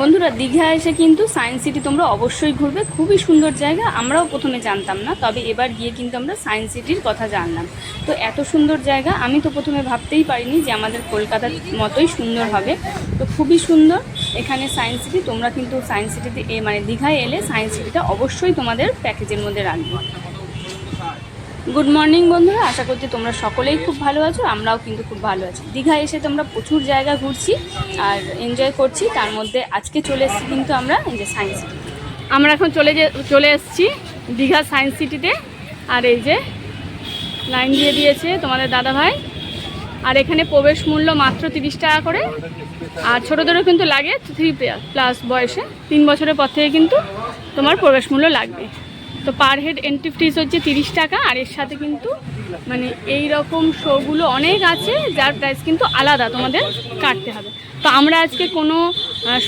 বন্ধুরা, দীঘা এসে কিন্তু সায়েন্স সিটি তোমরা অবশ্যই ঘুরবে। খুবই সুন্দর জায়গা, আমরাও প্রথমে জানতাম না, তবে এবার গিয়ে কিন্তু আমরা সায়েন্স সিটির কথা জানলাম। তো এত সুন্দর জায়গা, আমি তো প্রথমে ভাবতেই পারিনি যে আমাদের কলকাতার মতোই সুন্দর হবে। তো খুবই সুন্দর, এখানে সায়েন্স সিটি, তোমরা কিন্তু সায়েন্স সিটিতে মানে দীঘায় এলে সায়েন্স সিটিটা অবশ্যই তোমাদের প্যাকেজের মধ্যে রাখবে। গুড মর্নিং বন্ধুরা। আশা করছি তোমরা সকলেই খুব ভালো আছো, আমরাও কিন্তু খুব ভালো আছি। দীঘা এসে তোমরা প্রচুর জায়গা ঘুরছি আর এনজয় করছি। তার মধ্যে আজকে চলে এসেছি কিন্তু আমরা এই যে সায়েন্স সিটি আমরা এখন চলে যে, চলে এসেছি দীঘা সায়েন্স সিটিতে আর এই যে লাইন দিয়ে দিয়েছে তোমাদের দাদা ভাই আর এখানে প্রবেশ মূল্য মাত্র তিরিশ টাকা করে। আর ছোটোদেরও কিন্তু লাগে থ্রি প্লাস বয়সে। তিন বছরের পর থেকে কিন্তু তোমার প্রবেশ মূল্য লাগবে। তো পার হেড এন্ট্রি ফিস হচ্ছে তিরিশ টাকা, আর এর সাথে কিন্তু মানে এই রকম শোগুলো অনেক আছে, যার প্রাইস কিন্তু আলাদা তোমাদের কাটতে হবে। তো আমরা আজকে কোনো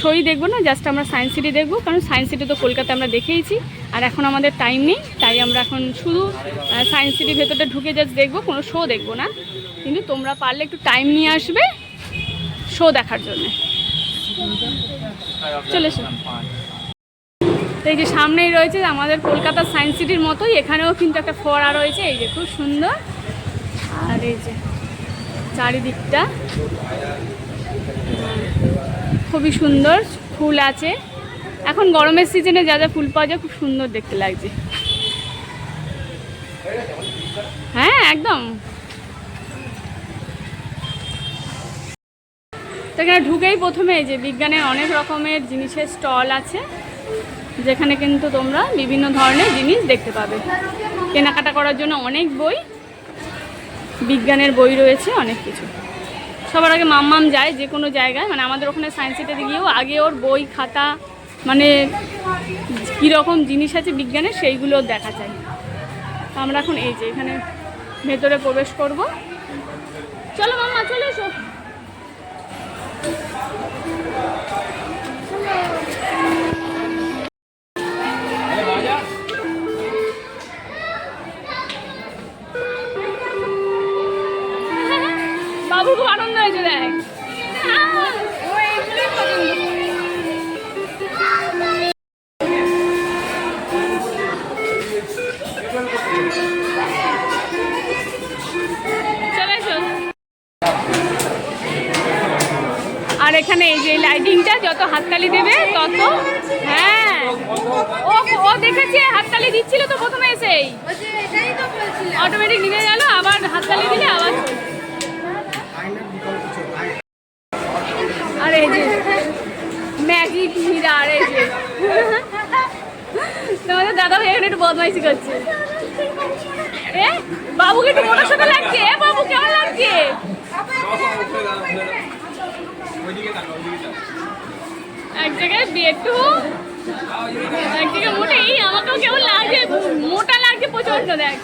শোই দেখব না জাস্ট আমরা সায়েন্স সিটি দেখব, কারণ সায়েন্স সিটি তো কলকাতা আমরা দেখেইছি, আর এখন আমাদের টাইম নেই, তাই আমরা এখন শুধু সায়েন্স সিটির ভেতরটা ঢুকে জাস্ট দেখব, কোনো শো দেখব না। কিন্তু তোমরা পারলে একটু টাইম নিয়ে আসবে শো দেখার জন্য। চলে এসো। এই যে সামনেই রয়েছে আমাদের কলকাতা সায়েন্স সিটির মতোই, এখানেও কিন্তু একটা ফোয়ারা রয়েছে, এই যে খুব সুন্দর। আর এই যে চারিদিকটা খুবই সুন্দর, ফুল আছে। এখন গরমের সিজনে যা যা ফুল পাওয়া যায় খুব সুন্দর দেখতে লাগছে। হ্যাঁ একদম। তো এখানে ঢুকেই প্রথমে এই যে বিজ্ঞানের অনেক রকমের জিনিসের স্টল আছে। যেখানে কিন্তু তোমরা বিভিন্ন ধরনের জিনিস দেখতে পাবে। কেনাকাটা করার জন্য অনেক বই, বিজ্ঞানের বই রয়েছে, অনেক কিছু। সবার আগে মাম্মাম যায় যে কোনো জায়গায় মানে আমাদের ওখানে সায়েন্স সিটিতে গিয়েও আগে ওর বই, খাতা মানে কীরকম জিনিস আছে বিজ্ঞানের সেইগুলো দেখা যায়। আমরা এখন এই যে এখানে ভেতরে প্রবেশ করব। চলো মাম্মা, চলে এসো। এখানে এই যে লাইটিংটা যত হাততালি দেবে, তত হ্যাঁ। ও ও দেখেছে, হাততালি দিচ্ছিল তো প্রথমে এসেই। অটোমেটিক নিভে গেল, আবার হাততালি দিলে আবার। আর এই যে ম্যাজিক হীরা আর যে তোমাদের দাদা ভাই এখানে একটু বদমাইশি করছে। এ, বাবুকে একটু মোটা সোটা লাগছে বাবু, কেমন লাগছে? জায়গায় একটু এক জায়গায় মোটা এই আমাকেও কেমন লাগছে মোটা লাগছে প্রচন্ড দেখ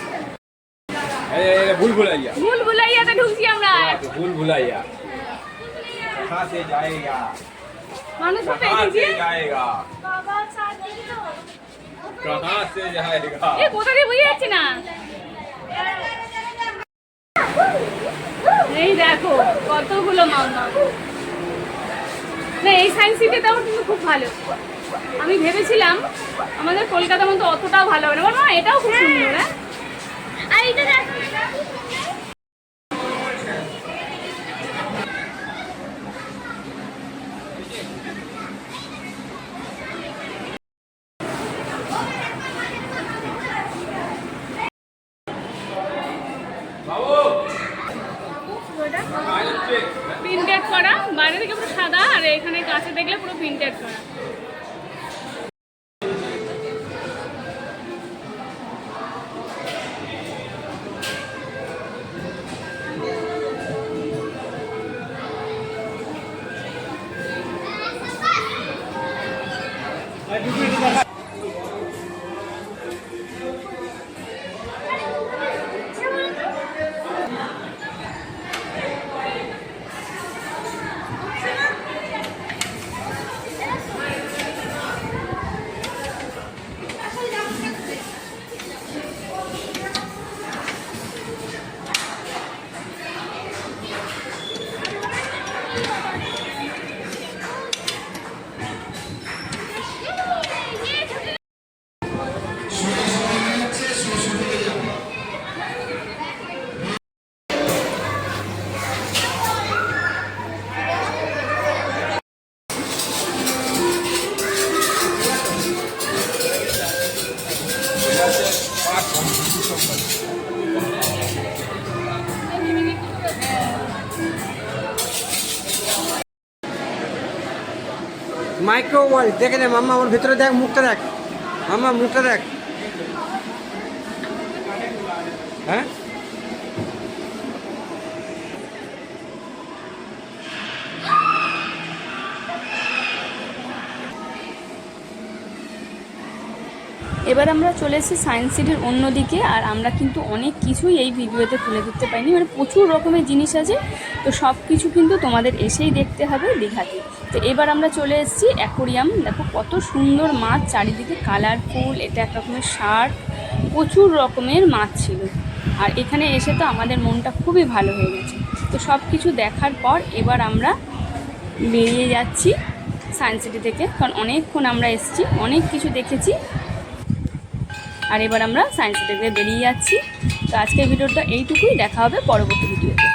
ए, भूल भुलैया ভুল ভুলাইয়াতে ঢুকছি আমরা भूल भुलैया कहाँ से जाएगा মানুষ পেয়ে कहाँ দিয়েছি से जाएगा कहाँ से जाएगा এ কোথা দিয়ে বুঝে যাচ্ছে না এই দেখো কতগুলো মামা না, এই সায়েন্স সিটিটাও কিন্তু খুব ভালো। আমি ভেবেছিলাম আমাদের কলকাতার মতো অতটাও ভালো হবে না বলো এটাও খুব সুন্দর হ্যাঁ আর এটা দেখো প্রিন্টেড করা বাইরে থেকে পুরো সাদা আর এখানে কাছে দেখলে পুরো প্রিন্টেড করা একটু ওয়ার্ল্ড দেখে নে মাম্মা আমার ভিতরে দেখ মুখটা দেখ। মাম্মা মুখটা দেখ। হ্যাঁ? এবার আমরা চলে এসেছি সায়েন্স সিটির অন্যদিকে আর আমরা কিন্তু অনেক কিছুই এই ভিডিওতে তুলে ধরতে পারিনি। মানে প্রচুর রকমের জিনিস আছে, তো সব কিছু কিন্তু তোমাদের এসেই দেখতে হবে দীঘাতে। তো এবার আমরা চলে এসেছি অ্যাকোরিয়াম দেখো কত সুন্দর মাছ, চারিদিকে কালারফুল এটা এক রকমের শার্ক, প্রচুর রকমের মাছ ছিল। আর এখানে এসে তো আমাদের মনটা খুবই ভালো হয়ে গেছে। তো সব কিছু দেখার পর এবার আমরা বেরিয়ে যাচ্ছি সায়েন্স সিটি থেকে, কারণ অনেকক্ষণ আমরা এসেছি, অনেক কিছু দেখেছি। আর এবার আমরা সায়েন্স থেকে বেরিয়ে যাচ্ছি। তো আজকের ভিডিওটা এইটুকুই। দেখা হবে পরবর্তী ভিডিওতে।